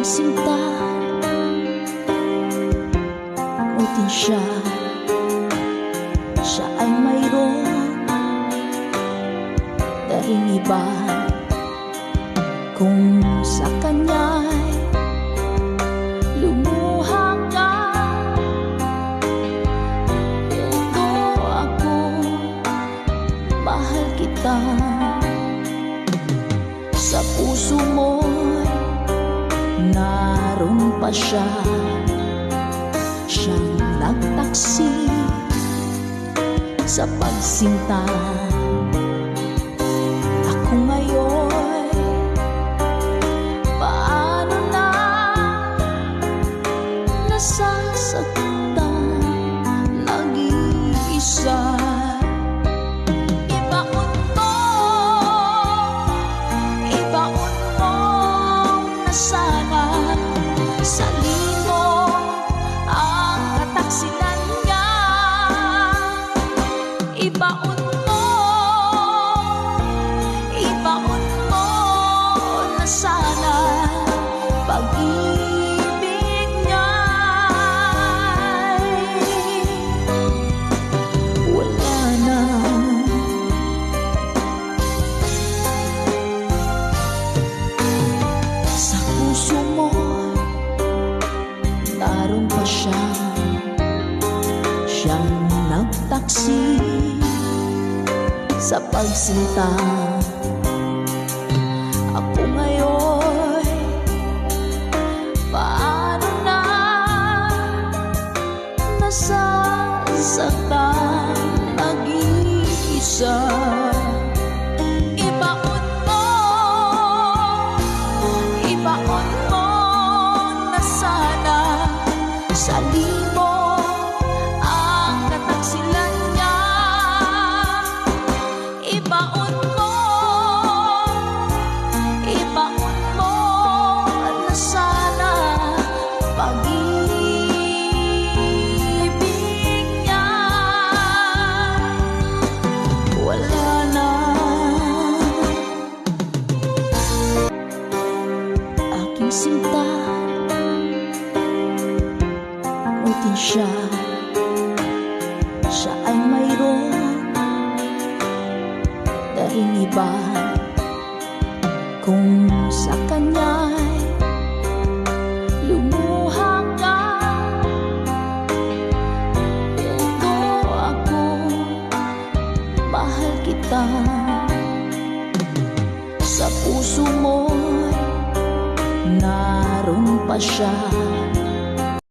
aking sinta Ngutin siya Siya ay mayroon. Daring iba Kung sa kanya'y Lumuha ka Ito ako Mahal kita. Sa puso Naroon pa siya. Siyang nagtaksi Sa pagsinta Ako ngayon Paano na? Nasasaktan siya. Siyang nagtaksi Sa pagsinta. Ako ngayon Paano na Nasasaktan Nag-iisa aking sinta Ngutin siya. Siya ay mayroon. Daring iba Kung sa kanya'y Lumuha ka Ito kita. Sa puso mo'y Naroon pa siya